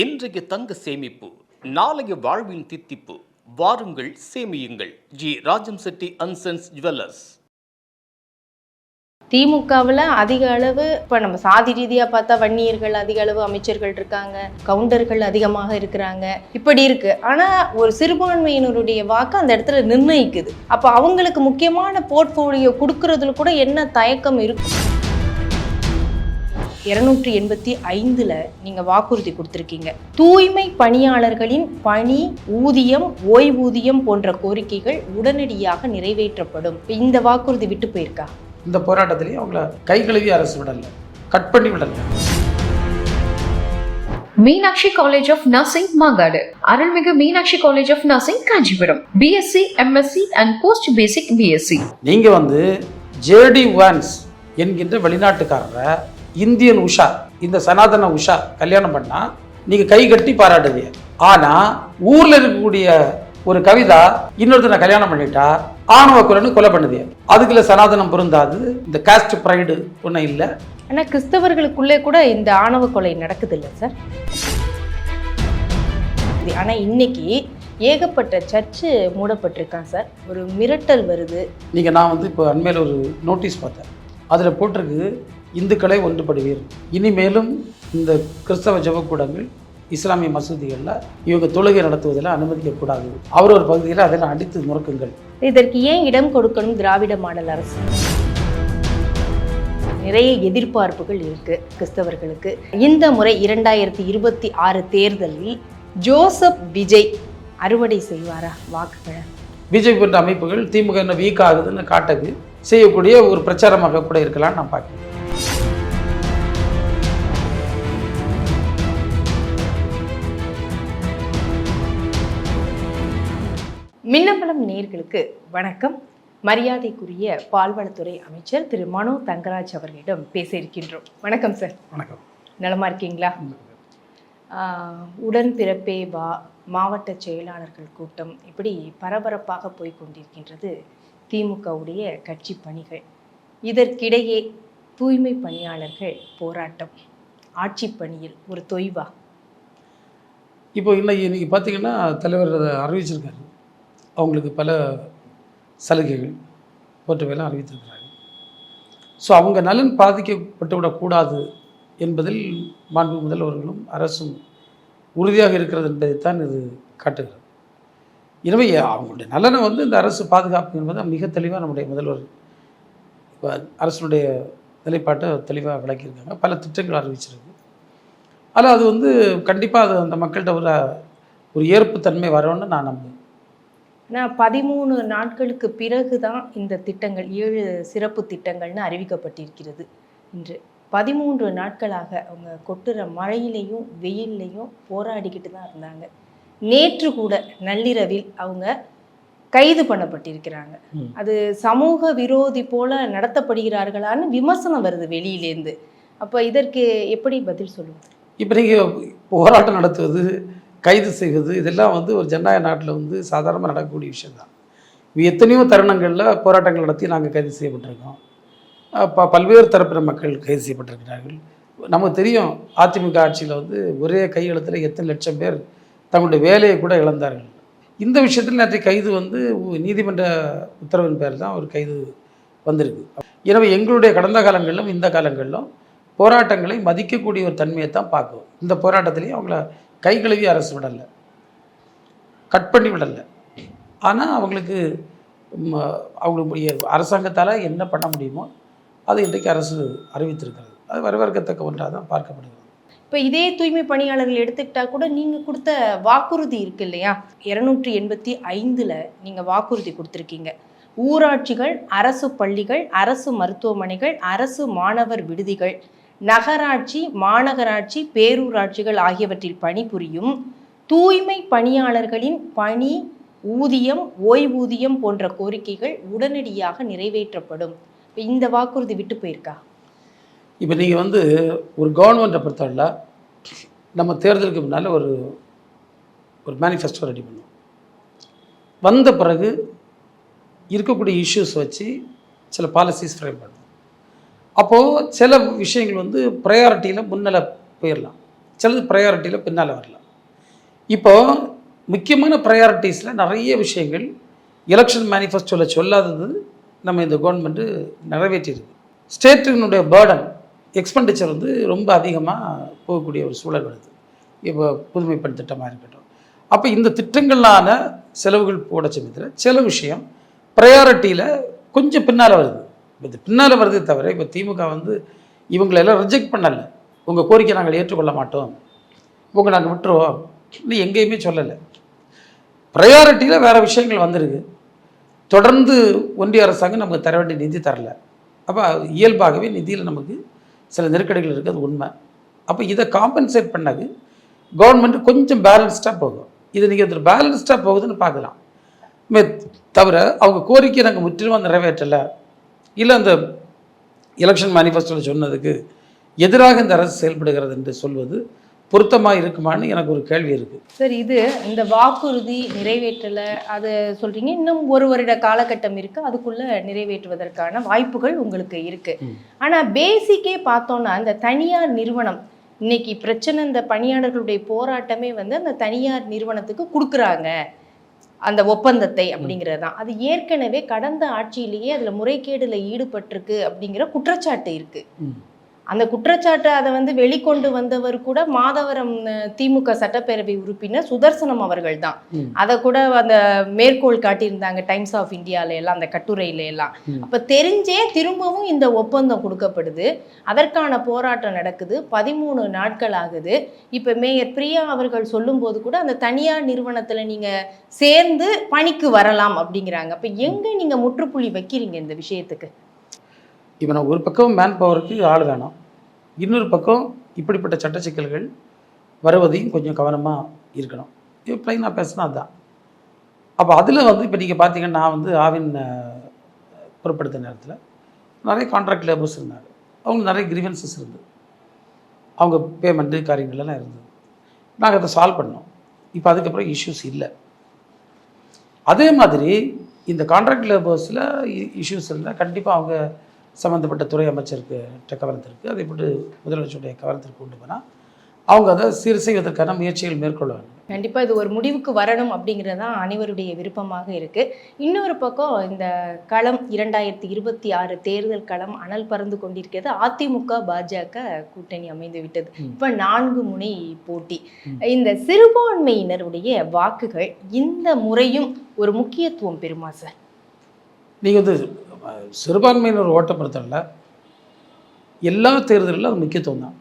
இன்றைய தங்க சேமிப்பு நாளைய வாழ்வின் தித்திப்பு. வாருங்கள் சேமியுங்கள். G. Rajam Chetty and sons jewellers திமுகவில் அதிக அளவு இப்போ நம்ம சாதி ரீதியாக பார்த்தா வன்னியர்கள் அதிக அளவு அமைச்சர்கள் இருக்காங்க கவுண்டர்கள் அதிகமாக இருக்கிறாங்க. இப்படி இருக்கு. ஆனால் ஒரு சிறுபான்மையினருடைய வாக்கு அந்த இடத்துல நிர்ணயிக்குது. அப்போ அவங்களுக்கு முக்கியமான போர்ட்ஃபோலியோ கொடுக்கறதுல கூட என்ன தயக்கம் இருக்கும்? இருநூற்றி எண்பத்தி ஐந்தில் நீங்கள் வாக்குறுதி கொடுத்துருக்கீங்க. தூய்மை பணியாளர்களின் பணி ஊதியம் ஓய்வூதியம் போன்ற கோரிக்கைகள் உடனடியாக நிறைவேற்றப்படும். இப்ப இந்த வாக்குறுதி விட்டு போயிருக்கா? இந்த போராட்டத்திலையும் அவங்கள கை கழுவி அரசு விடலை. கட் பண்ணி விடலை. Meenakshi college of nursing Mangadu. அருள்மிகு Meenakshi college of nursing Kanchipuram. BSc MSc and post basic BSc நீங்கள் வந்து ஜேடி வான்ஸ் என்கின்ற வெளிநாட்டுக்காரரை இந்தியன் உஷா இந்த சனாதன உஷா கல்யாணம் பண்ணால் நீங்கள் கை கட்டி பாராட்டுவீங்க ஆனால் ஊரில் இருக்கக்கூடிய ஒரு கவிதா இன்னொருத்தனை கல்யாணம் பண்ணிட்டா ஆணவ குலன்னு கொலை பண்ணுது அதுக்குள்ள சனாதனம் பொருந்தாது இந்த காஸ்ட் ப்ரைடு ஒன்றும் இல்லை. ஆனால் கிறிஸ்தவர்களுக்குள்ளே கூட இந்த ஆணவ கொலை நடக்குது இல்லை சார் ஆனால் இன்னைக்கு ஏகப்பட்ட சர்ச்சு மூடப்பட்டிருக்கான் சார். ஒரு மிரட்டல் வருது. நீங்கள் நான் வந்து இப்போ அண்மையில் ஒரு நோட்டீஸ் பார்த்தேன். அதில் போட்டிருக்கு இந்துக்களை ஒன்றுபடுவீர். இனிமேலும் இந்த கிறிஸ்தவ ஜெபக்கூடங்கள் இஸ்லாமிய மசூதிகளில் இவங்க தொழுகை நடத்துவதில் அனுமதிக்கக்கூடாது. அவர் ஒரு பகுதியில் அதெல்லாம் அடித்து முறக்குங்கள். இதற்கு ஏன் இடம் கொடுக்கணும் திராவிட மாடல் அரசு? நிறைய எதிர்பார்ப்புகள் இருக்கு கிறிஸ்தவர்களுக்கு. இந்த முறை இரண்டாயிரத்தி இருபத்தி ஆறு தேர்தலில் ஜோசப் விஜய் அறுவடை செய்வாரா? வாக்குகளை. பிஜேபி போன்ற அமைப்புகள் திமுக என்ன வீக் ஆகுதுன்னு காட்டக்கு செய்யக்கூடிய ஒரு பிரச்சாரமாக கூட இருக்கலாம்னு நான் பார்க்கிறேன். மின்னம்பலம் நேர்களுக்கு வணக்கம். மரியாதைக்குரிய பால்வளத்துறை அமைச்சர் திரு மனோ தங்கராஜ் அவர்களிடம் பேச இருக்கின்றோம். வணக்கம் சார். வணக்கம். நலமா இருக்கீங்களா? ஆஹ் உடன்பிறப்பே வா மாவட்ட செயலாளர்கள் கூட்டம் இப்படி பரபரப்பாக போய் கொண்டிருக்கின்றது திமுகவுடைய கட்சி பணிகள். இதற்கிடையே தூய்மை பணியாளர்கள் போராட்டம். ஆட்சி பணியில் ஒரு தொய்வா? இப்போ இன்னைக்கு இன்னைக்கு பார்த்தீங்கன்னா தலைவர் அறிவிச்சிருக்காரு. அவங்களுக்கு பல சலுகைகள் போன்றவையெல்லாம் அறிவித்திருக்கிறாங்க ஸோ அவங்க நலன் பாதிக்கப்பட்டு விடக்கூடாது என்பதில் மாண்பு முதல்வர்களும் அரசும் உறுதியாக இருக்கிறது என்பதைத்தான் இது காட்டுகிறது. எனவே அவங்களுடைய நலனை வந்து இந்த அரசு பாதுகாப்பு என்பது மிக தெளிவாக நம்முடைய முதல்வர் இப்போ அரசனுடைய நிலைப்பாட்டை தெளிவாக விளக்கியிருக்காங்க. பல திட்டங்கள் அறிவிச்சிருக்கு. ஆனால் அது வந்து கண்டிப்பாக அது அந்த மக்கள்கிட்ட ஒரு ஒரு ஏற்புத்தன்மை வரணும்னு நான் நம்புகிறேன். ஆனால் பதிமூணு நாட்களுக்கு பிறகு தான் இந்த திட்டங்கள் ஏழு சிறப்பு திட்டங்கள்னு அறிவிக்கப்பட்டிருக்கிறது. இன்று பதிமூன்று நாட்களாக அவங்க கொட்டுற மழையிலையும் வெயில்லையும் போராடிக்கிட்டு தான் இருந்தாங்க. நேற்று கூட நள்ளிரவில் அவங்க கைது பண்ணப்பட்டிருக்கிறாங்க. அது சமூக விரோதி போல நடத்தப்படுகிறார்களான்னு விமர்சனம் வருது வெளியிலேருந்து அப்போ இதற்கு எப்படி பதில் சொல்லுவாங்க இப்போ நீங்கள் போராட்டம் நடத்துவது கைது செய்வது இதெல்லாம் வந்து ஒரு ஜனநாயக நாட்டில் வந்து சாதாரணமாக நடக்கக்கூடிய விஷயம் தான் எத்தனையோ தருணங்களில் போராட்டங்கள் நடத்தி நாங்கள் கைது செய்யப்பட்டிருக்கோம். ப பல்வேறு தரப்பின மக்கள் கைது செய்யப்பட்டிருக்கிறார்கள். நமக்கு தெரியும் அதிமுக ஆட்சியில் வந்து ஒரே கையெழுத்தில் எத்தனை லட்சம் பேர் தங்களுடைய வேலையை கூட இழந்தார்கள். இந்த விஷயத்தில் நேற்று கைது வந்து நீதிமன்ற உத்தரவின் பேர் தான் ஒரு கைது வந்திருக்கு. எனவே எங்களுடைய கடந்த காலங்களிலும் இந்த காலங்களிலும் போராட்டங்களை மதிக்கக்கூடிய ஒரு தன்மையை தான் பார்க்கும் இந்த போராட்டத்திலையும் அவங்கள கை கழுவி அரசு விடலை. கட் பண்ணி விடலை. ஆனால் அவங்களுக்கு அவங்களுடைய அரசாங்கத்தால் என்ன பண்ண முடியுமோ அதை இன்றைக்கு அரசு அறிவித்திருக்கிறது. அது வரவேற்கத்தக்க ஒன்றாக தான் பார்க்கப்படுகிறது. இப்போ இதே தூய்மை பணியாளர்கள் எடுத்துக்கிட்டா கூட நீங்கள் கொடுத்த வாக்குறுதி இருக்கு இல்லையா? இருநூற்றி எண்பத்தி ஐந்தில் நீங்கள் வாக்குறுதி கொடுத்துருக்கீங்க. ஊராட்சிகள் அரசு பள்ளிகள் அரசு மருத்துவமனைகள் அரசு மாணவர் விடுதிகள் நகராட்சி மாநகராட்சி பேரூராட்சிகள் ஆகியவற்றில் பணிபுரியும் தூய்மை பணியாளர்களின் பணி ஊதியம் ஓய்வூதியம் போன்ற கோரிக்கைகள் உடனடியாக நிறைவேற்றப்படும். இந்த வாக்குறுதி விட்டு போயிருக்கா? இப்போ நீங்கள் வந்து ஒரு கவர்மெண்ட்டை பொறுத்தவரையில் நம்ம தேர்தலுக்கு முன்னால் ஒரு ஒரு மேனிஃபெஸ்டோ ரெடி பண்ணுவோம் வந்த பிறகு இருக்கக்கூடிய இஷ்யூஸ் வச்சு சில பாலிசிஸ் ஃப்ரேம் பண்ணுவோம் அப்போது சில விஷயங்கள் வந்து ப்ரையாரிட்டியில் முன்னால் போயிடலாம் சிலது ப்ரையாரிட்டியில் பின்னால் வரலாம். இப்போ முக்கியமான ப்ரையாரிட்டிஸில் நிறைய விஷயங்கள் எலெக்ஷன் மேனிஃபெஸ்டோவில் சொல்லாதது நம்ம இந்த கவர்மெண்ட்டு நிறைவேற்றியிருக்கு ஸ்டேட்டினுடைய பேர்டன் எக்ஸ்பெண்டிச்சர் வந்து ரொம்ப அதிகமாக போகக்கூடிய ஒரு சூழல் வருது. இப்போ புதுமைப்பெண் திட்டமாக இருக்கட்டும். அப்போ இந்த திட்டங்களான செலவுகள் போட சமயத்தில் சில விஷயம் ப்ரையாரிட்டியில் கொஞ்சம் பின்னால் வருது. இது பின்னால் வருதே தவிர இப்போ திமுக வந்து இவங்களெல்லாம் ரிஜெக்ட் பண்ணலை. உங்கள் கோரிக்கை நாங்கள் ஏற்றுக்கொள்ள மாட்டோம். உங்கள் நாங்கள் விட்டுருவோம். இன்னும் எங்கேயுமே சொல்லலை. ப்ரையாரிட்டியில் வேறு விஷயங்கள் வந்திருக்கு. தொடர்ந்து ஒன்றிய அரசாங்கம் நமக்கு தர வேண்டிய நிதி தரல. அப்போ இயல்பாகவே நிதியில் நமக்கு சில நெருக்கடிகள் இருக்குது அது உண்மை. அப்போ இதை காம்பன்சேட் பண்ணது கவர்மெண்ட் கொஞ்சம் பேலன்ஸ்டாக போகும். இது நீங்கள் இதில் பேலன்ஸ்டாக போகுதுன்னு பார்க்கலாம். தவிர அவங்க கோரிக்கையை நாங்கள் முற்றிலும் நிறைவேற்றலை. இல்லை அந்த எலெக்ஷன் மேனிஃபெஸ்டோவில் சொன்னதுக்கு எதிராக இந்த அரசு செயல்படுகிறது என்று சொல்வது பொருத்தமாக இருக்குமான்னு எனக்கு ஒரு கேள்வி இருக்குது சார் இது இந்த வாக்குறுதி நிறைவேற்றலை அது சொல்றீங்க. இன்னும் ஒரு வருட காலகட்டம் இருக்கு அதுக்குள்ள நிறைவேற்றுவதற்கான வாய்ப்புகள் உங்களுக்கு இருக்கு. ம். ஆனா பேசிக்கே பார்த்தோம்னா இந்த தனியார் நிறுவனம் இன்னைக்கு பிரச்சனை இந்த பணியாளர்களுடைய போராட்டமே வந்து அந்த தனியார் நிறுவனத்துக்கு கொடுக்குறாங்க. அந்த ஒப்பந்தத்தை அப்படிங்கிறது தான் அது ஏற்கனவே கடந்த ஆட்சியிலேயே அதில் முறைகேடில் ஈடுபட்டிருக்கு அப்படிங்கிற குற்றச்சாட்டு இருக்கு. அந்த குற்றச்சாட்டை அதை வந்து வெளிக்கொண்டு வந்தவர் கூட மாதவரம் திமுக சட்டப்பேரவை உறுப்பினர் சுதர்சனம் அவர்கள் தான். அதை கூட அந்த மேற்கோள் காட்டியிருந்தாங்க டைம்ஸ் ஆஃப் இந்தியால எல்லாம் அந்த கட்டுரையில எல்லாம். அப்ப தெரிஞ்சே திரும்பவும் இந்த ஒப்பந்தம் கொடுக்கப்படுது. அதற்கான போராட்டம் நடக்குது. பதிமூணு நாட்கள் ஆகுது. இப்ப மேயர் பிரியா அவர்கள் சொல்லும்போது கூட அந்த தனியார் நிறுவனத்துல நீங்க சேர்ந்து பணிக்கு வரலாம் அப்படிங்கிறாங்க. அப்ப எங்க நீங்க முற்றுப்புள்ளி வைக்கிறீங்க இந்த விஷயத்துக்கு? இப்போ நான் ஒரு பக்கம் மேன் பவருக்கு ஆள் வேணும். இன்னொரு பக்கம் இப்படிப்பட்ட சட்ட சிக்கல்கள் வருவதையும் கொஞ்சம் கவனமாக இருக்கணும். இது ப்ளைனாக பேசினா அதுதான் அப்போ அதில் வந்து இப்போ நீங்கள் பார்த்தீங்கன்னா நான் வந்து ஆவின் அஹ், நேரத்தில் நிறைய கான்ட்ராக்ட் லேபர்ஸ் இருந்தாங்க. அவங்க நிறைய கிரீவன்சஸ் இருந்தது அவங்க பேமெண்ட்டு காரியங்கள்லாம் இருந்தது. நாங்கள் அதை சால்வ் பண்ணோம். இப்போ அதுக்கப்புறம் இஷ்யூஸ் இல்லை. அதே மாதிரி இந்த கான்ட்ராக்ட் லேபர்ஸில் இஷ்யூஸ் இருந்தால் கண்டிப்பாக அவங்க சம்மந்தப்பட்ட துறை அமைச்சருக்கு கவனத்திற்கு அதே போட்டு முதலமைச்சருடைய கவனத்திற்கு கொண்டு போனால் அவங்க அதை சீர் செய்வதற்கான முயற்சிகள் மேற்கொள்ள வேண்டும். கண்டிப்பா இது ஒரு முடிவுக்கு வரணும் அப்படிங்கிறது தான் அனைவருடைய விருப்பமாக இருக்கு. இன்னொரு பக்கம் இந்த களம் இரண்டாயிரத்தி இருபத்தி ஆறு தேர்தல் களம் அனல் பறந்து கொண்டிருக்கிறது. அதிமுக பாஜக கூட்டணி அமைந்து விட்டது. இப்ப நான்கு முனை போட்டி. இந்த சிறுபான்மையினருடைய வாக்குகள் இந்த முறையும் ஒரு முக்கியத்துவம் பெறுமா சார்? நீங்கள் வந்து சிறுபான்மையினர் ஓட்டை பொறுத்தவரை எல்லா தேர்தலிலும் அது முக்கியத்துவம் தான்.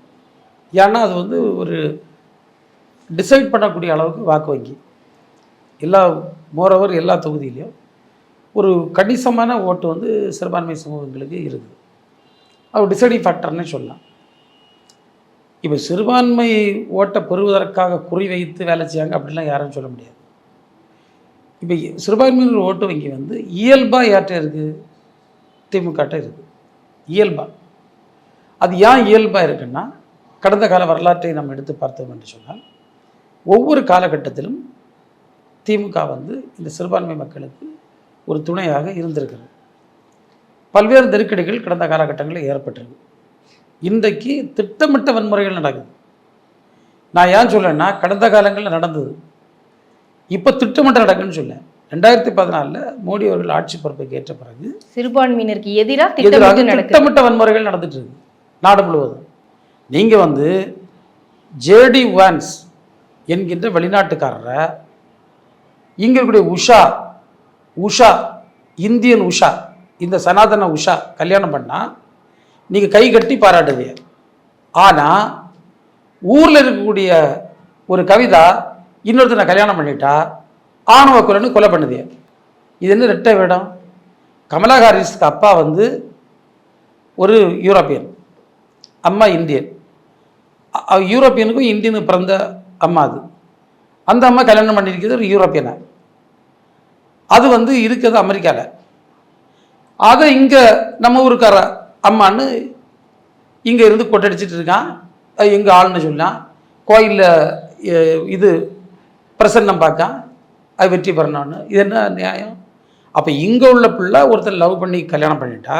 ஏன்னா அது வந்து ஒரு டிசைட் பண்ணக்கூடிய அளவுக்கு வாக்கு வங்கி. எல்லா மோரோவர் எல்லா தொகுதியிலையும் ஒரு கணிசமான ஓட்டு வந்து சிறுபான்மை சமூகங்களுக்கு இருக்குது. அது டிசைடிங் ஃபேக்டர்னே சொல்லலாம். இப்போ சிறுபான்மை ஓட்டை பெறுவதற்காக குறி வைத்து வேலை செய்யாங்க அப்படிலாம் யாரும் சொல்ல முடியாது. இப்போ சிறுபான்மையினர் ஓட்டு வங்கி வந்து இயல்பாக யார்கிட்ட இருக்குது திமுகட்ட இருக்குது இயல்பாக அது ஏன் இயல்பாக இருக்குன்னா கடந்த கால வரலாற்றை நம்ம எடுத்து பார்த்தோம் என்று சொன்னால் ஒவ்வொரு காலகட்டத்திலும் திமுக வந்து இந்த சிறுபான்மை மக்களுக்கு ஒரு துணையாக இருந்திருக்கிறது. பல்வேறு நெருக்கடிகள் கடந்த காலகட்டங்களில் ஏற்பட்டிருக்கு. இன்றைக்கு திட்டமிட்ட வன்முறைகள் நடக்குது. நான் ஏன் சொல்லேன்னா கடந்த காலங்களில் நடந்தது இப்போ திட்டமிட்ட நடக்குன்னு சொல்ல. ரெண்டாயிரத்தி பதினாலில் மோடி அவர்கள் ஆட்சி பொறுப்புக்கு ஏற்ற பிறகு சிறுபான்மையினருக்கு எதிராக எதிராக திட்டமிட்டு வன்முறைகள் நடந்துட்டு இருக்கு நாடு முழுவதும். நீங்க வந்து ஜேடி வான்ஸ் என்கின்ற வெளிநாட்டுக்காரரை இங்க இருக்கக்கூடிய உஷா உஷா இந்தியன் உஷா இந்த சனாதன உஷா கல்யாணம் பண்ணா நீங்க கை கட்டி பாராட்டுவீங்க ஆனா ஊர்ல இருக்கக்கூடிய ஒரு கவிதா இன்னொருத்தனை கல்யாணம் பண்ணிட்டா ஆணவ குலன்னு கொலை பண்ணுது. இது என்ன ரெட்டை வேடம்? கமலா ஹாரிஸ்க்கு அப்பா வந்து ஒரு யூரோப்பியன் அம்மா இந்தியன். யூரோப்பியனுக்கும் இந்தியனுக்கு பிறந்த அம்மா அது. அந்த அம்மா கல்யாணம் பண்ணியிருக்கிறது ஒரு யூரோப்பியனை? அது வந்து இருக்கிறது அமெரிக்காவில் அதை இங்கே நம்ம ஊருக்கார அம்மான்னு இங்கே இருந்து கொட்டடிச்சிட்டு இருக்கான். எங்கள் ஆள்னு சொல்லலாம். கோயிலில் இது பிரசன்னம் பார்க்கான் அது வெற்றி பெறணும்னு. இது என்ன நியாயம்? அப்போ இங்கே உள்ள பிள்ளை ஒருத்தர் லவ் பண்ணி கல்யாணம் பண்ணிட்டா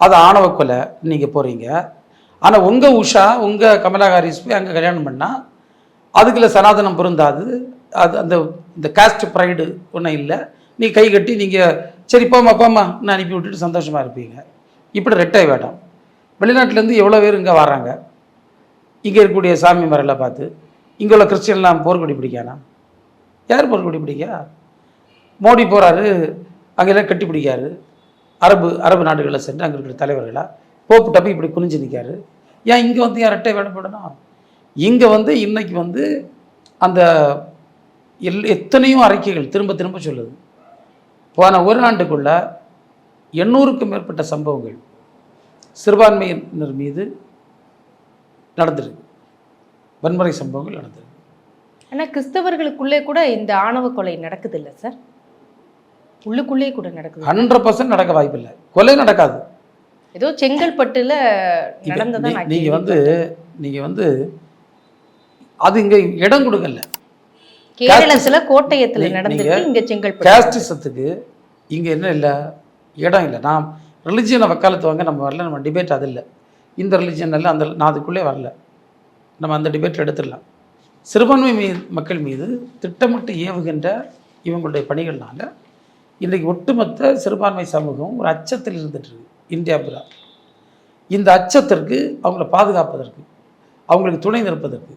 அது ஆணவ கொலை நீங்கள் போகிறீங்க ஆனால் உங்கள் உஷா உங்கள் கமலா ஹாரிஸ் போய் அங்கே கல்யாணம் பண்ணால் அதுக்குள்ள சனாதனம் பொருந்தாது. அது அந்த இந்த காஸ்ட் ப்ரைடு ஒன்றும் இல்லை. நீ கை கட்டி நீங்கள் சரி போம்மா போமா நான் அனுப்பி விட்டுட்டு சந்தோஷமாக இருப்பீங்க. இப்படி ரெட்டை வேடம் வெளிநாட்டிலேருந்து எவ்வளோ பேர் இங்கே வராங்க இங்கே இருக்கக்கூடிய சாமி மரலை பார்த்து. இங்கே உள்ள கிறிஸ்டியன்லாம் போர்க்கொடி பிடிக்கானா யார் போர்க்கொடி பிடிக்கா? மோடி போகிறாரு அங்கெல்லாம் கட்டி பிடிக்காரு. அரபு அரபு நாடுகளில் சென்று அங்கே இருக்கிற தலைவர்களாக போப்பு டப்பி இப்படி குனிஞ்சு நிற்காரு ஏன் இங்கே வந்து ஏன் ரெட்டை வேடப்படணும் இங்கே வந்து இன்னைக்கு வந்து அந்த எல் எத்தனையோ அறிக்கைகள் திரும்ப திரும்ப சொல்லுது. போன ஒரு ஆண்டுக்குள்ள எண்ணூறுக்கும் மேற்பட்ட சம்பவங்கள் சிறுபான்மையினர் மீது நடந்திருக்கு. வன்முறை சம்பவங்கள் நடந்திருக்கு ஆனா கிறிஸ்தவர்களுக்குள்ளே கூட இந்த ஆணவ கொலை நடக்குது இல்ல சார் உள்ளுக்குள்ளே கூட நடக்குது. ஹண்ட்ரட் பர்சன்ட் நடக்க வாய்ப்பில்லை. கொலை நடக்காது. ஏதோ செங்கல்பட்டுல இப்ப நடந்ததா நீ- நான் நீங்க வந்து கேள்விப்பட்டேன். நீங்க வந்து அது இங்க இடம் கொடுக்கல. கேரளத்துல கோட்டயத்துல நீ- நடந்திருக்கு நீங்க இங்க செங்கல்பட்டு கேஸ்டிசத்துக்கு இங்க என்ன இல்லை? இடம் இல்லை. நாம் ரிலிஜியனை வக்காலத்து வாங்க நம்ம வரல நம்ம டிபேட் அது இல்லை. இந்த ரிலிஜியன் இல்லை அந்த நான் அதுக்குள்ளே வரல. நம்ம அந்த டிபேட் எடுத்துடலாம். சிறுபான்மை மீது மக்கள் மீது திட்டமிட்டு ஏவுகின்ற இவங்களுடைய பணிகள்னால இன்றைக்கு ஒட்டுமொத்த சிறுபான்மை சமூகம் ஒரு அச்சத்தில் இருந்துட்டு இந்தியா புறா இந்த அச்சத்திற்கு அவங்கள பாதுகாப்பதற்கு அவங்களுக்கு துணை நிற்பதற்கு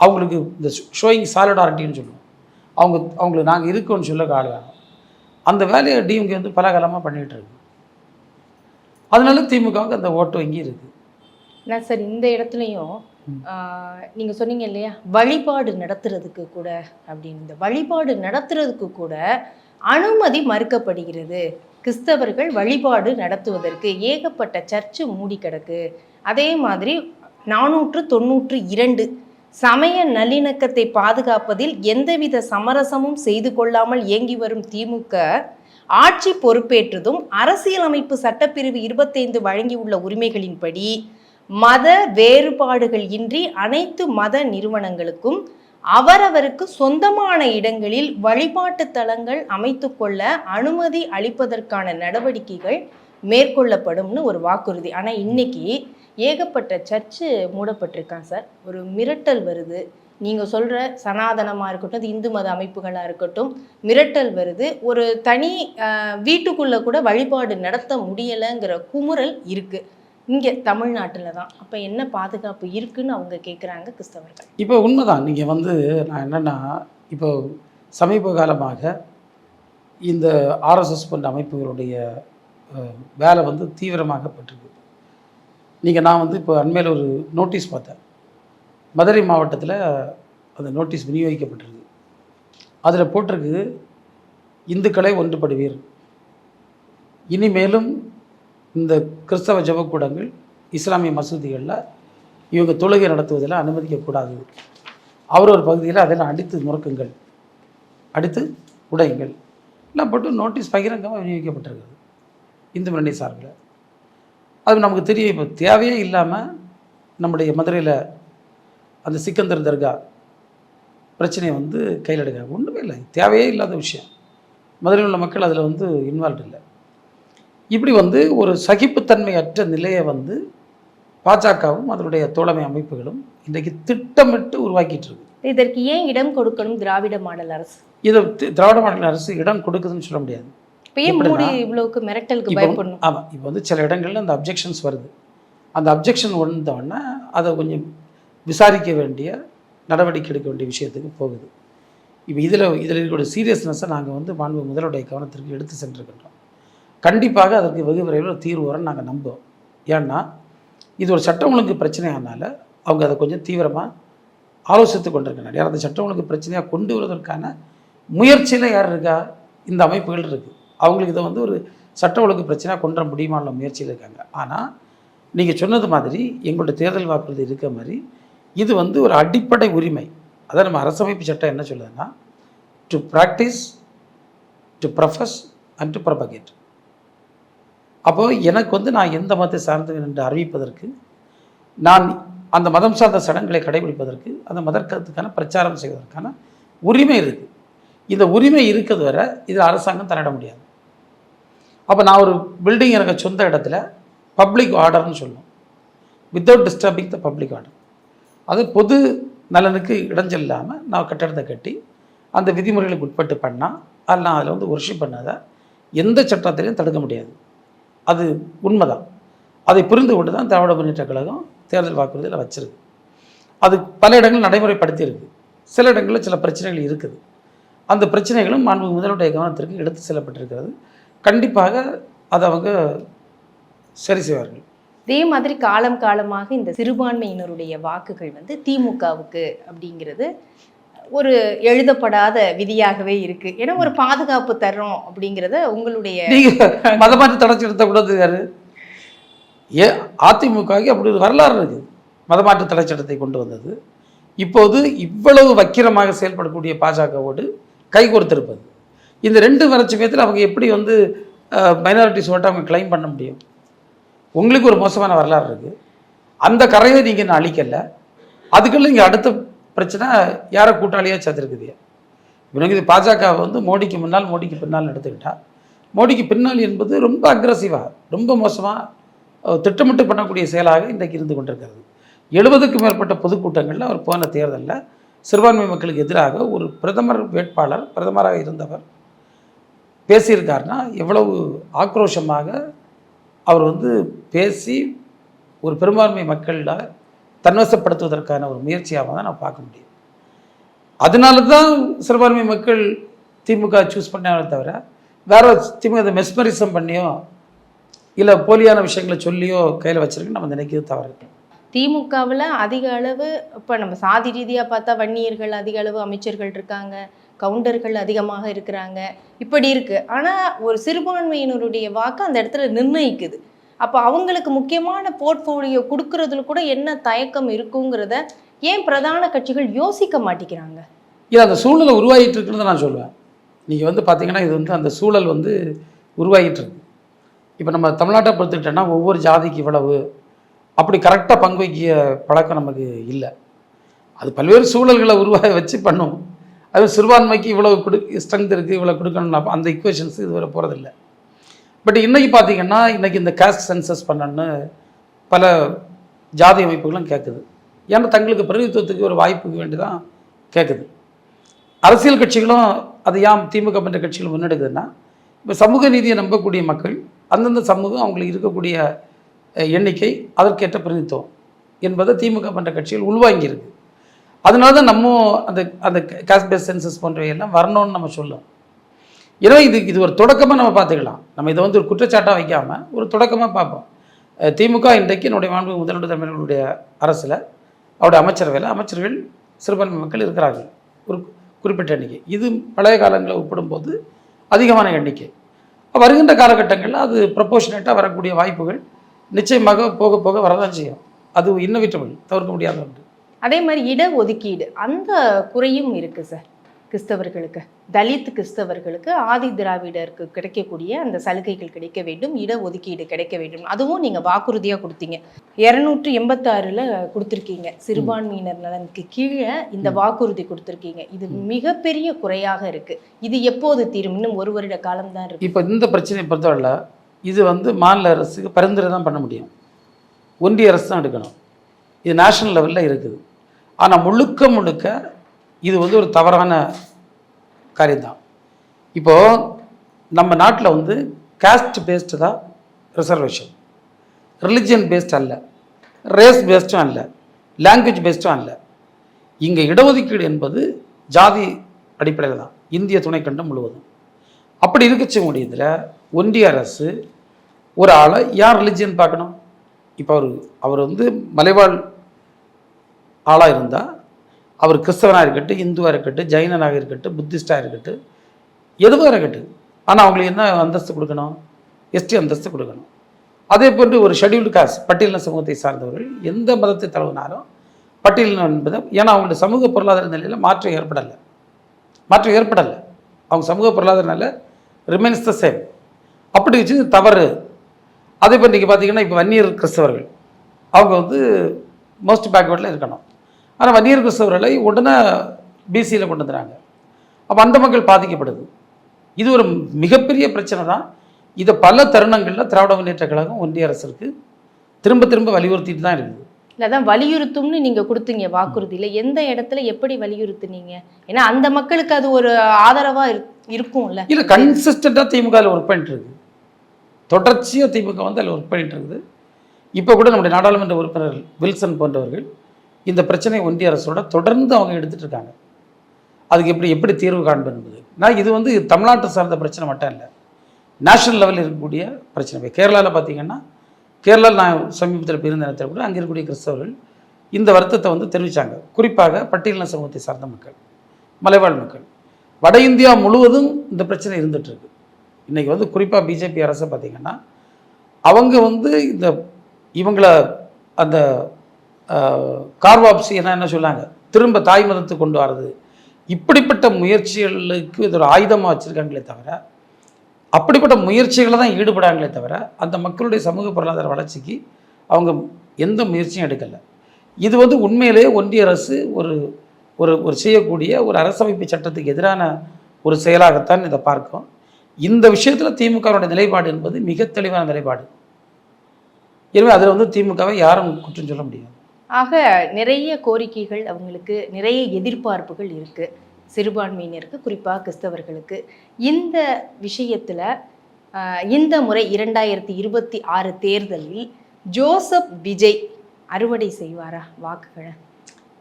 அவங்களுக்கு இந்த ஷோயிங் சாலிடாரிட்டின்னு சொல்லுவோம். அவங்க அவங்களுக்கு நாங்கள் இருக்கோம்னு சொல்ல ஆள் வேணும். அந்த வேலையை டிஎம்கே வந்து பல காலமாக பண்ணிகிட்டு இருக்கு. அதனால திமுகவுக்கு அந்த ஓட்டு வங்கி இருக்குது நான் சார் இந்த இடத்துலையும் நீங்கள் சொன்னீங்க இல்லையா? வழிபாடு நடத்துறதுக்கு கூட அப்படின்னு. இந்த வழிபாடு நடத்துறதுக்கு கூட அனுமதி மறுக்கப்படுகிறது. கிறிஸ்தவர்கள் வழிபாடு நடத்துவதற்கு ஏகப்பட்ட சர்ச்சு மூடி கிடக்கு. அதே மாதிரி நானூற்று தொண்ணூற்று இரண்டு சமய நல்லிணக்கத்தை பாதுகாப்பதில் எந்தவித சமரசமும் செய்து கொள்ளாமல் இயங்கி வரும் திமுக ஆட்சி பொறுப்பேற்றதும் அரசியலமைப்பு சட்டப்பிரிவு இருபத்தைந்து வழங்கியுள்ள உரிமைகளின்படி மத வேறுபாடுகள் இன்றி அனைத்து மத நிறுவனங்களுக்கும் அவரவருக்கு சொந்தமான இடங்களில் வழிபாட்டு தலங்கள் அமைத்துக்கொள்ள அனுமதி அளிப்பதற்கான நடவடிக்கைகள் மேற்கொள்ளப்படும்னு ஒரு வாக்குறுதி. ஆனால் இன்னைக்கு ஏகப்பட்ட சர்ச்சு மூடப்பட்டிருக்கான் சார். ஒரு மிரட்டல் வருது. நீங்கள் சொல்கிற சனாதனமாக இருக்கட்டும் அது இந்து மத அமைப்புகளாக இருக்கட்டும் மிரட்டல் வருது. ஒரு தனி வீட்டுக்குள்ளே கூட வழிபாடு நடத்த முடியலைங்கிற குமுறல் இருக்குது இங்கே தமிழ்நாட்டில் தான். அப்போ என்ன பாதுகாப்பு இருக்குன்னு அவங்க கேட்குறாங்க கிறிஸ்தவர்கள். இப்போ உண்மைதான். நீங்கள் வந்து நான் என்னென்னா இப்போ சமீப காலமாக இந்த ஆர்எஸ்எஸ் போன்ற அமைப்புகளுடைய வேலை வந்து தீவிரமாகப்பட்டிருக்கு நீங்கள் நான் வந்து இப்போ அண்மையில் ஒரு நோட்டீஸ் பார்த்தேன். மதுரை மாவட்டத்தில் அந்த நோட்டீஸ் விநியோகிக்கப்பட்டிருக்கு. அதில் போட்டிருக்கு இந்துக்களை ஒன்றுபடுவீர். இனிமேலும் இந்த கிறிஸ்தவ ஜபக்கூடங்கள் இஸ்லாமிய மசூதிகளில் இவங்க தொழுகை நடத்துவதில் அனுமதிக்கக்கூடாது. அவர் ஒரு பகுதியில் அதெல்லாம் அடித்து நுறுக்குங்கள். அடித்து உடையுங்கள். எல்லாம் போட்டு நோட்டீஸ் பகிரங்கமாக விநியோகிக்கப்பட்டிருக்குது இந்து முன்னணி சார்பில். அது நமக்கு தெரியும் இப்போ தேவையே இல்லாமல் நம்முடைய மதுரையில் அந்த சிக்கந்தர் தர்கா பிரச்சனையை வந்து கையில் எடுக்க ஒன்றுமே இல்லை. தேவையே இல்லாத விஷயம். மதுரையில் உள்ள மக்கள் அதில் வந்து இன்வால்வ் இல்லை. இப்படி வந்து ஒரு சகிப்புத்தன்மையற்ற நிலையை வந்து பாஜகவும் அதனுடைய தோழமை அமைப்புகளும் இன்றைக்கு திட்டமிட்டு உருவாக்கிட்டு இருக்கு. இதற்கு ஏன் இடம் கொடுக்கணும் திராவிட மாடல் அரசு? இதை திராவிட மாடல் அரசு இடம் கொடுக்குதுன்னு சொல்ல முடியாது. இவ்வளவுக்கு மிரட்டலுக்கு பயப்படணும்? ஆமாம் இப்போ வந்து சில இடங்கள்ல அந்த அப்ஜெக்ஷன்ஸ் வருது. அந்த அப்ஜெக்ஷன் வந்தோடனே அதை கொஞ்சம் விசாரிக்க வேண்டிய நடவடிக்கை எடுக்க வேண்டிய விஷயத்துக்கு போகுது. இப்போ இதில் இதில் இருக்கக்கூடிய சீரியஸ்னஸை நாங்கள் வந்து மாண்பு முதலுடைய கவனத்திற்கு எடுத்து சென்றிருக்கின்றோம். கண்டிப்பாக அதற்கு வெகு விரைவில் தீர்வு வரும்னு நாங்கள் நம்புவோம் ஏன்னா இது ஒரு சட்டம் ஒழுங்கு பிரச்சனையானால அவங்க அதை கொஞ்சம் தீவிரமாக ஆலோசித்து கொண்டிருக்கிறார். யார் அந்த சட்டம் ஒழுங்கு பிரச்சனையாக கொண்டு வருவதற்கான முயற்சியில் யார் இருக்கா? இந்த அமைப்புகள் இருக்குது அவங்களுக்கு இதை வந்து ஒரு சட்ட ஒழுங்கு பிரச்சனையாக கொண்டு வர முடியுமான முயற்சியில் இருக்காங்க. ஆனால் நீங்கள் சொன்னது மாதிரி எங்களுடைய தேர்தல் வாக்குறுதி இருக்க மாதிரி இது வந்து ஒரு அடிப்படை உரிமை. அதான் நம்ம அரசமைப்பு சட்டம் என்ன சொல்லுதுன்னா to practise to profess and to propagate அப்போது எனக்கு வந்து நான் எந்த மதத்தை சார்ந்தவன் என்று அறிவிப்பதற்கு நான் அந்த மதம் சார்ந்த சடங்குகளை கடைபிடிப்பதற்கு அந்த மதத்துக்கான பிரச்சாரம் செய்வதற்கான உரிமை இருக்குது இந்த உரிமை இருக்கிறது வரை இதில் அரசாங்கம் தலையிட முடியாது. அப்போ நான் ஒரு பில்டிங் எனக்கு சொந்த இடத்துல பப்ளிக் ஆர்டர்னு சொல்லுவோம். Without disturbing the public order அது பொது நலனுக்கு இடைஞ்சல் இல்லாமல் நான் கட்டடத்தை கட்டி அந்த விதிமுறைகளுக்கு உட்பட்டு பண்ணால் அதில் நான் அதில் வந்து ஒர்ஷிப் பண்ணாத எந்த சட்டத்திலையும் தடுக்க முடியாது. அது உண்மைதான். அதை புரிந்து கொண்டு தான் திராவிட முன்னேற்ற கழகம் தேர்தல் வாக்குறுதியில் வச்சிருக்கு. அது பல இடங்கள் நடைமுறைப்படுத்தியிருக்கு. சில இடங்களில் சில பிரச்சனைகள் இருக்குது. அந்த பிரச்சனைகளும் மாண்பு முதலுடைய கவனத்திற்கு எடுத்து செல்லப்பட்டிருக்கிறது. கண்டிப்பாக அதை அவங்க சரி செய்வார்கள். அதே மாதிரி காலம் காலமாக இந்த சிறுபான்மையினருடைய வாக்குகள் வந்து திமுகவுக்கு அப்படிங்கிறது ஒரு எழுதப்படாத விதியாகவே இருக்கு. ஏன்னா ஒரு பாதுகாப்பு தர்றோம் அப்படிங்கிறத உங்களுடைய நீங்க மதமாற்றி தடைச்சு நிறுத்தக்கூடாது யாரு? ஏ அதிமுகவுக்கு அப்படி ஒரு வரலாறு இருக்குது மதமாற்று தடை சட்டத்தை கொண்டு வந்தது. இப்போது இவ்வளவு வக்கிரமாக செயல்படக்கூடிய பாஜகவோடு கை கொடுத்திருப்பது இந்த ரெண்டு வறட்சியத்தில் அவங்க எப்படி வந்து மைனாரிட்டிஸ் ஓட்டை அவங்க கிளைம் பண்ண முடியும்? உங்களுக்கு ஒரு மோசமான வரலாறு இருக்குது அந்த கரையை நீங்கள் இன்னும் அழிக்கலை. அதுக்குள்ள இங்கே அடுத்த பிரச்சனை யாரை கூட்டாளியாக சேர்த்துருக்குது. இவனுக்கு இது பாஜக வந்து மோடிக்கு முன்னால் மோடிக்கு பின்னால் எடுத்துக்கிட்டா மோடிக்கு பின்னால் என்பது ரொம்ப அக்ரஸிவாக ரொம்ப மோசமாக திட்டமிட்டு பண்ணக்கூடிய செயலாக இன்றைக்கு இருந்து கொண்டிருக்கிறது. எழுபதுக்கு மேற்பட்ட பொதுக்கூட்டங்களில் அவர் போன தேர்தலில் சிறுபான்மை மக்களுக்கு எதிராக ஒரு பிரதமர் வேட்பாளர் பிரதமராக இருந்தவர் பேசியிருக்காருன்னா எவ்வளவு ஆக்ரோஷமாக அவர் வந்து பேசி ஒரு பெரும்பான்மை மக்களில் தன்வசப்படுத்துவதற்கான ஒரு முயற்சியாக தான் நான் பார்க்க முடியும். அதனால தான் சிறுபான்மை மக்கள் திமுக சூஸ் பண்ணாலே தவிர வேற திமுக அதை மெஸ்மரிசம் பண்ணியோ இல்லை போலியான விஷயங்களை சொல்லியோ கையில் வச்சிருக்கு நம்ம நினைக்கிறது தவறு. திமுகவில் அதிக அளவு இப்போ நம்ம சாதி ரீதியாக பார்த்தா வன்னியர்கள் அதிக அளவு அமைச்சர்கள் இருக்காங்க கவுண்டர்கள் அதிகமாக இருக்கிறாங்க இப்படி இருக்குது ஆனால் ஒரு சிறுபான்மையினருடைய வாக்கு அந்த இடத்துல நிர்ணயிக்குது. அப்போ அவங்களுக்கு முக்கியமான போர்ட்ஃபோலியோ கொடுக்கறதுல கூட என்ன தயக்கம் இருக்குங்கிறத ஏன் பிரதான கட்சிகள் யோசிக்க மாட்டேங்கிறாங்க? இல்லை அந்த சூழ்நிலை உருவாகிட்டு இருக்குன்னு தான் நான் சொல்லுவேன். நீங்கள் வந்து பார்த்தீங்கன்னா இது வந்து அந்த சூழல் வந்து உருவாகிட்டு இருக்கு. இப்போ நம்ம தமிழ்நாட்டை பொறுத்துக்கிட்டோன்னா ஒவ்வொரு ஜாதிக்கு இவ்வளவு அப்படி கரெக்டாக பங்கு வைக்கிய பழக்கம் நமக்கு இல்லை. அது பல்வேறு சூழல்களை உருவாக வச்சு பண்ணும். அது சிறுபான்மைக்கு இவ்வளோ கொடு ஸ்ட்ரென்த் இருக்குது இவ்வளோ கொடுக்கணும்னா அந்த இக்குவேஷன்ஸ் இதுவரை போகிறதில்ல பட் இன்றைக்கி பார்த்தீங்கன்னா இன்றைக்கி இந்த காஸ்ட் சென்சஸ் பண்ணணுன்னு பல ஜாதி அமைப்புகளும் கேட்குது ஏன்னா தங்களுக்கு பிரதிநிதித்துவத்துக்கு ஒரு வாய்ப்புக்கு வேண்டி தான் கேட்குது அரசியல் கட்சிகளும் அது ஏன் திமுக போன்ற கட்சிகள் முன்னெடுக்குதுன்னா இப்போ சமூக நீதியை நம்பக்கூடிய மக்கள் அந்தந்த சமூகம் அவங்களுக்கு இருக்கக்கூடிய எண்ணிக்கை அதற்கேற்ற பிரதிநிதித்துவம் என்பதை திமுக போன்ற கட்சிகள் உள்வாங்கியிருக்கு. அதனால தான் நம்ம அந்த அந்த காஸ்ட் பேஸ் சென்சஸ் போன்றவையெல்லாம் வரணும்னு நம்ம சொல்லலாம் எனவே இது இது ஒரு தொடக்கமாக நம்ம பார்த்துக்கலாம். நம்ம இதை வந்து ஒரு குற்றச்சாட்டாக வைக்காமல் ஒரு தொடக்கமாக பார்ப்போம். திமுக இன்றைக்கு என்னுடைய மாண்பு முதல்வர் தமிழர்களுடைய அரசில் அவருடைய அமைச்சரவையில் அமைச்சர்கள் சிறுபான்மை மக்கள் இருக்கிறார்கள். ஒரு குறிப்பிட்ட எண்ணிக்கை. இது பழைய காலங்களை ஒப்பிடும்போது அதிகமான எண்ணிக்கை. வருகின்ற காலகட்டங்களில் அது ப்ரப்போர்ஷனேட்டாக வரக்கூடிய வாய்ப்புகள் நிச்சயமாக போக போக வரதான் செய்யும். அது இன்னவிட்டபிள் தவிர்க்க முடியாத ஒன்று. அதே மாதிரி இட ஒதுக்கீடு அந்த குறையும் இருக்குது சார். கிறிஸ்தவர்களுக்கு தலித் கிறிஸ்தவர்களுக்கு ஆதி திராவிடருக்கு கிடைக்கக்கூடிய அந்த சலுகைகள் கிடைக்க வேண்டும் இட ஒதுக்கீடு கிடைக்க வேண்டும். அதுவும் நீங்க வாக்குறுதியா கொடுத்தீங்க. இருநூற்றி எண்பத்தாறுல கொடுத்துருக்கீங்க. சிறுபான்மையினர் நலனுக்கு கீழே இந்த வாக்குறுதி கொடுத்துருக்கீங்க. இது மிகப்பெரிய குறையாக இருக்கு. இது எப்போது தீரும்? இன்னும் ஒரு வருட காலம்தான் இருக்கு. இப்போ இந்த பிரச்சனையை பொறுத்தவரையில் இது வந்து மாநில அரசுக்கு பரிந்துரை தான் பண்ண முடியும். ஒன்றிய அரசு தான் எடுக்கணும். இது நேஷனல் லெவலில் இருக்குது. ஆனால் முழுக்க முழுக்க இது வந்து ஒரு தவறான காரியம்தான். இப்போது நம்ம நாட்டில் வந்து காஸ்ட் பேஸ்டு தான் ரிசர்வேஷன் ரிலிஜியன் பேஸ்ட் அல்ல. ரேஸ் பேஸ்டும் அல்ல. லாங்குவேஜ் பேஸ்டும் அல்ல. இங்கே இடஒதுக்கீடு என்பது ஜாதி அடிப்படையில் தான். இந்திய துணைக்கண்டம் முழுவதும். அப்படி இருக்கச்ச முடியதில் ஒன்றிய அரசு ஒரு ஆளை யார் ரிலிஜியன் பார்க்கணும்? இப்போ அவர் அவர் வந்து மலைவாழ் ஆளாக இருந்தால் அவர் கிறிஸ்தவனாக இருக்கட்டும் இந்துவாக இருக்கட்டும் ஜைனனாக இருக்கட்டும் புத்திஸ்டாக இருக்கட்டும் எதுவாக இருக்கட்டும். ஆனால் அவங்களுக்கு என்ன அந்தஸ்து கொடுக்கணும்? எஸ்டி அந்தஸ்து கொடுக்கணும். அதே போன்று ஒரு ஷெடியூல்டு காஸ்ட் பட்டியலின சமூகத்தை சார்ந்தவர்கள் எந்த மதத்தை தழுவினாலும் பட்டியலினம் என்பது ஏன்னா அவங்களுடைய சமூக பொருளாதார நிலையில் மாற்றம் ஏற்படலை. மாற்றம் ஏற்படலை. அவங்க சமூக பொருளாதார நிலை ரிமைன்ஸ் த சேம் அப்படி வச்சு தவறு. அதே போல் நீங்கள் பார்த்தீங்கன்னா இப்போ வன்னியர் கிறிஸ்தவர்கள் அவங்க வந்து மோஸ்ட் பேக்வேர்டில் இருக்கணும். ஆனால் வன்னியர் கிறிஸ்தவர்களை உடனே பிசியில் கொண்டு வந்துறாங்க அப்போ அந்த மக்கள் பாதிக்கப்படுது. இது ஒரு மிகப்பெரிய பிரச்சனை தான். இதை பல தருணங்களில் திராவிட முன்னேற்ற கழகம் ஒன்றிய அரசுக்கு திரும்ப திரும்ப வலியுறுத்திட்டு தான் இருக்குது. இல்லை அதான் வலியுறுத்தும்னு நீங்க கொடுத்தீங்க வாக்குறுதியில. எந்த இடத்துல எப்படி வலியுறுத்துனீங்க? ஏன்னா அந்த மக்களுக்கு அது ஒரு ஆதரவா இருக்- இருக்கும்ல. இல்லை கன்சிஸ்டண்ட்டாக திமுக அதில் ஒர்க் பண்ணிட்டு இருக்கு தொடர்ச்சியாக திமுக வந்து அதில் ஒர்க் பண்ணிட்டு இருக்குது. இப்போ கூட நம்முடைய நாடாளுமன்ற உறுப்பினர் வில்சன் போன்றவர்கள் இந்த பிரச்சனை ஒன்றிய அரசோட தொடர்ந்து அவங்க எடுத்துட்டு இருக்காங்க அதுக்கு எப்படி எப்படி தீர்வு காண்பது என்பது. நான் இது வந்து தமிழ்நாட்டை சார்ந்த பிரச்சனை மட்டும் இல்லை. நேஷனல் லெவலில் இருக்கக்கூடிய பிரச்சனை. இப்போ கேரளாவில் பார்த்தீங்கன்னா கேரளாவில் நான் சமீபத்தில் இருந்த நேரத்தில் கூட அங்கே இருக்கக்கூடிய கிறிஸ்தவர்கள் இந்த வருத்தத்தை வந்து தெரிவித்தாங்க குறிப்பாக பட்டியலின சமூகத்தை சார்ந்த மக்கள் மலைவாழ் மக்கள். வட இந்தியா முழுவதும் இந்த பிரச்சனை இருந்துகிட்ருக்கு இன்றைக்கி வந்து குறிப்பாக பிஜேபி அரசை பார்த்தீங்கன்னா அவங்க வந்து இந்த இவங்களை அந்த கார்வாப்சி என்ன என்ன சொல்லாங்க திரும்ப தாய் மதத்தை கொண்டு வர்றது. இப்படிப்பட்ட முயற்சிகளுக்கு இது ஒரு ஆயுதமாக வச்சுருக்காங்களே தவிர அப்படிப்பட்ட முயற்சிகளை தான் ஈடுபடாங்களே தவிர அந்த மக்களுடைய சமூக பொருளாதார வளர்ச்சிக்கு அவங்க எந்த முயற்சியும் எடுக்கலை. இது வந்து உண்மையிலேயே ஒன்றிய அரசு ஒரு ஒரு ஒரு செய்யக்கூடிய ஒரு அரசமைப்பு சட்டத்துக்கு எதிரான ஒரு செயலாகத்தான் இதை பார்க்கும். இந்த விஷயத்தில் திமுகவுடைய நிலைப்பாடு என்பது மிக தெளிவான நிலைப்பாடு. எனவே அதில் வந்து திமுகவை யாரும் குற்றம் சொல்ல முடியாது. ஆக நிறைய கோரிக்கைகள் அவங்களுக்கு நிறைய எதிர்பார்ப்புகள் இருக்கு. சிறுபான்மையினருக்கு குறிப்பாக கிறிஸ்தவர்களுக்கு. இந்த விஷயத்துல இந்த முறை இரண்டாயிரத்தி இருபத்தி ஆறு தேர்தலில் ஜோசப் விஜய் அறுவடை செய்வாரா? வாக்குகளை.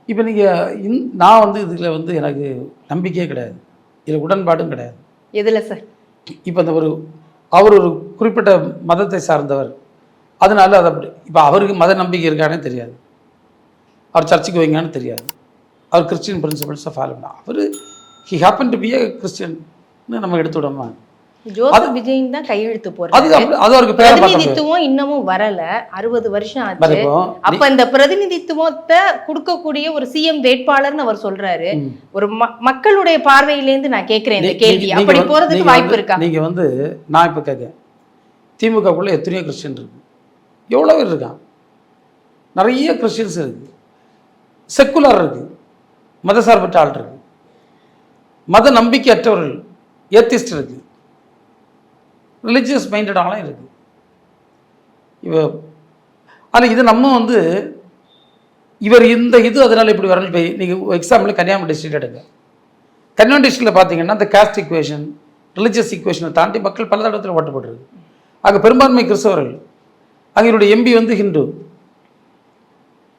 இப்போ நீங்கள் இந் நான் வந்து இதில் வந்து எனக்கு நம்பிக்கையே கிடையாது. இதில் உடன்பாடும் கிடையாது. எதுல சார்? இப்போ அந்த ஒரு அவர் ஒரு குறிப்பிட்ட மதத்தை சார்ந்தவர். அதனால அதை அப்படி இப்போ அவருக்கு மத நம்பிக்கை இருக்கானே தெரியாது. அவர் சர்ச்சுக்கு வைங்கன்னு தெரியாது. அவர் கிறிஸ்டியன் பிரின்சிபல்ஸை ஃபாலோ பண்ண அவர் he happen to be a Christian நம்ம எடுத்து விடமா ஜோசப் விஜயின் தான் கையெழுத்து போறாரு இன்னமும் வரல. அறுபது வருஷம் ஆச்சு. அப்ப இந்த பிரதிநிதித்துவத்தை கொடுக்கக்கூடிய ஒரு சிஎம் வேட்பாளர்னு அவர் சொல்றாரு. ஒரு மக்களுடைய பார்வையிலேருந்து நான் இந்த நீ- கேள்வி. அப்படி போறதுக்கு வாய்ப்பு இருக்கா? நீங்க வந்து நான் இப்போ கேட்க திமுகக்குள்ள எத்தனையோ கிறிஸ்டியன் இருக்கு. எவ்வளோ பேர் இருக்கான் நிறைய கிறிஸ்டியன்ஸ் இருக்கு. செக்குலர் இருக்குது மதசார்பற்ற ஆள் இருக்கு. மத நம்பிக்கையற்றவர்கள் ஏத்திஸ்ட் இருக்கு. ரிலிஜியஸ் மைண்டடாகலாம் ஆளும் இருக்கு. இவ ஆனால் இது நம்ம வந்து இவர் இந்த இது அதனால் இப்படி வரணும் போய் நீங்கள் எக்ஸாம்பிள் கன்னியாகுமரி டிஸ்ட்ரிக்ட் எடுங்க. கன்னியாகுமரி டிஸ்ட்ரிக்டில் பார்த்தீங்கன்னா இந்த காஸ்ட் இக்குவேஷன் ரிலிஜியஸ் இக்குவேஷனை தாண்டி மக்கள் பல இடத்துல ஓட்டு அங்கே பெரும்பான்மை கிறிஸ்தவர்கள் அங்கே எம்பி வந்து ஹிந்து.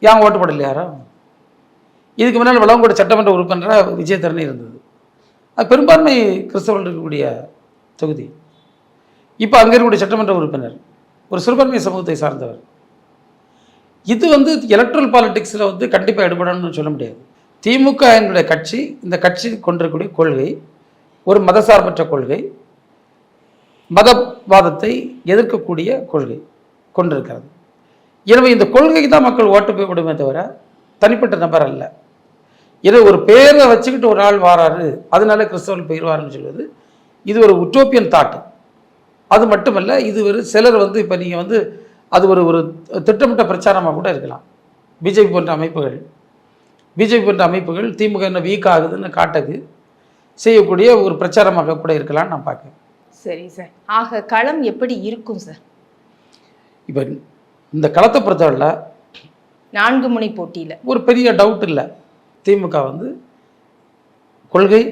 ஏன் ஓட்டு யாரும்? இதுக்கு முன்னால் விளவங்கோட சட்டமன்ற உறுப்பினராக விஜயதரணி இருந்தது. அது பெரும்பான்மை கிறிஸ்தவர்கள் இருக்கக்கூடிய தொகுதி. இப்போ அங்கே இருக்கக்கூடிய சட்டமன்ற உறுப்பினர் ஒரு சிறுபான்மை சமூகத்தை சார்ந்தவர். இது வந்து எலக்ட்ரல் பாலிடிக்ஸில் வந்து கண்டிப்பாக எடுபடணும்னு சொல்ல முடியாது. திமுக என்னுடைய கட்சி இந்த கட்சி கொண்டிருக்கக்கூடிய கொள்கை ஒரு மதசார்பற்ற கொள்கை மதவாதத்தை எதிர்க்கக்கூடிய கொள்கை கொண்டிருக்கிறது. எனவே இந்த கொள்கைக்கு தான் மக்கள் ஓட்டு போய் விடுமே தவிர தனிப்பட்ட நபர் அல்ல. எனவே ஒரு பேரை வச்சுக்கிட்டு ஒரு ஆள் வாராரு. அதனால கிறிஸ்தவர்கள் போயிடுவாருன்னு சொல்வது இது ஒரு உட்டோப்பியன் தாட். அது மட்டுமல்ல இது ஒரு சிலர் வந்து இப்போ நீங்கள் வந்து அது ஒரு ஒரு திட்டமிட்ட பிரச்சாரமாக கூட இருக்கலாம். பிஜேபி போன்ற அமைப்புகள். பிஜேபி போன்ற அமைப்புகள் திமுக என்ன வீக் ஆகுதுன்னு காட்டக்கு செய்யக்கூடிய ஒரு பிரச்சாரமாக கூட இருக்கலாம்னு நான் பார்க்குறேன். சரி சார் ஆக களம் எப்படி இருக்கும் சார் இப்போ இந்த களத்தை பொறுத்தவரையில் நான்கு முனை போட்டியில. ஒரு பெரிய டவுட் இல்லை. திமுக வந்து கொள்கை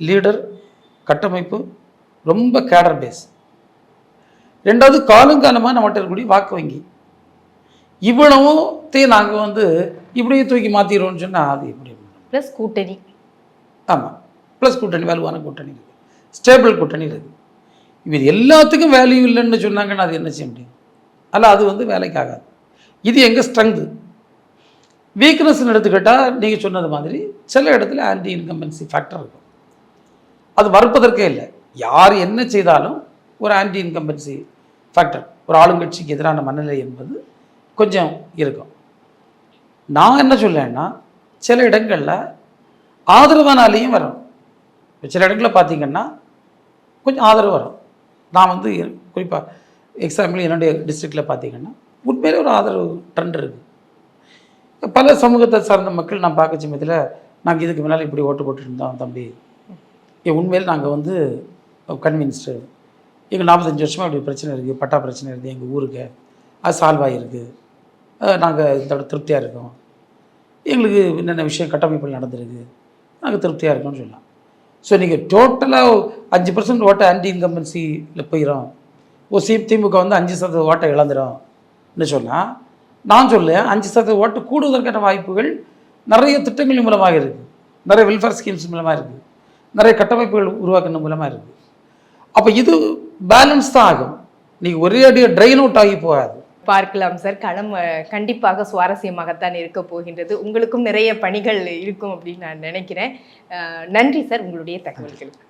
லீடர் கட்டமைப்பு ரொம்ப கேடர் பேஸ் ரெண்டாவது காலங்காலமாக நம்மகிட்ட இருக்கக்கூடிய வாக்கு வங்கி. இவ்வளவும் நாங்கள் வந்து இப்படியே தூக்கி மாற்றிடுவோம்னு சொன்னால் அது எப்படி பிளஸ் கூட்டணி. ஆமாம் ப்ளஸ் கூட்டணி வலுவான கூட்டணி இருக்குது ஸ்டேபிள் கூட்டணி இருக்குது இது எல்லாத்துக்கும் வேல்யூ இல்லைன்னு சொன்னாங்கன்னா அது என்ன செய்ய முடியும்? அல்ல அது வந்து வேலைக்கு ஆகாது. இது எங்கள் ஸ்ட்ரென்த்து வீக்னஸ்ன்னு எடுத்துக்கிட்டால் நீங்கள் சொன்னது மாதிரி சில இடத்துல ஆன்டி இன்கம்பன்சி ஃபேக்டர் இருக்கும். அது மறுப்பதற்கே இல்லை. யார் என்ன செய்தாலும் ஒரு ஆன்டி இன்கம்பன்சி ஃபேக்டர் ஒரு ஆளுங்கட்சிக்கு எதிரான மனநிலை என்பது கொஞ்சம் இருக்கும். நான் என்ன சொல்லேன்னா சில இடங்களில் ஆதரவான அலையும் வரும் சில இடங்களில் பார்த்தீங்கன்னா கொஞ்சம் ஆதரவு வரும். நான் வந்து குறிப்பாக எக்ஸாம்பிள் என்னுடைய டிஸ்ட்ரிக்டில் பார்த்தீங்கன்னா உண்மையிலே ஒரு ஆதரவு ட்ரெண்ட் இருக்குது பல சமூகத்தை சார்ந்த மக்கள் நான் பார்க்க சமயத்தில் நாங்கள் இதுக்கு முன்னால் இப்படி ஓட்டு போட்டுட்டு இருந்தோம் தம்பி. ஏ உண்மையில் நாங்கள் வந்து கன்வின்ஸ்டு எங்கள் நாற்பத்தஞ்சு வருஷமாக இப்படி பிரச்சனை இருக்குது பட்டா பிரச்சனை இருக்குது எங்கள் ஊருக்கு. அது சால்வ் ஆகிருக்கு நாங்கள் இதோட திருப்தியாக இருக்கோம். எங்களுக்கு என்னென்ன விஷயம் கட்டமைப்பில் நடந்திருக்கு நாங்கள் திருப்தியாக இருக்கோம்னு சொல்லலாம். ஸோ நீங்கள் டோட்டலாக அஞ்சு பர்சன்ட் ஓட்டை ஆன்டி இன்கம்பன்சியில் போயிடும் ஒரு சி திமுக வந்து அஞ்சு சதவீத ஓட்டை இழந்துடும் சொன்னால் நான் சொல்ல அஞ்சு சதவீத ஓட்டு கூடுவதற்கான வாய்ப்புகள் நிறைய திட்டங்கள் மூலமாக இருக்குது நிறைய வெல்ஃபேர் ஸ்கீம்ஸ் மூலமாக இருக்குது நிறைய கட்டமைப்புகள் உருவாக்குன மூலமாக இருக்குது அப்போ இது பேலன்ஸ் தான் ஆகும். நீங்கள் ஒரே அடியாக ட்ரைன் அவுட் ஆகி போகாது. பார்க்கலாம் சார் களம் கண்டிப்பாக சுவாரஸ்யமாகத்தான் இருக்க போகின்றது. உங்களுக்கும் நிறைய பணிகள் இருக்கும் அப்படின்னு நான் நினைக்கிறேன். நன்றி சார் உங்களுடைய தகவல்களுக்கு.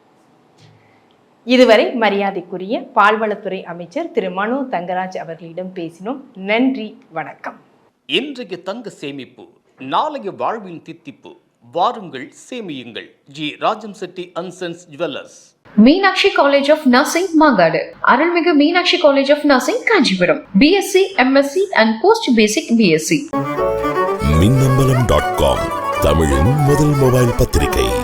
இதுவரை மரியாதைக்குரிய பால்வளத்துறை அமைச்சர் திரு மனோ தங்கராஜ் அவர்களிடம் பேசினோம். நன்றி வணக்கம். இன்றைய தங்க சேமிப்பு நாளைய வாழ்வின் தித்திப்பு. வாருங்கள் சேமியுங்கள். G. Rajam Chetty and sons jewellers. Meenakshi college of nursing Mangadu. அருள்மிகு Meenakshi college of nursing Kanchipuram. BSc MSc and post basic BSc Minnambalam dot com தமிழின் முதல் மொபைல் பத்திரிகை.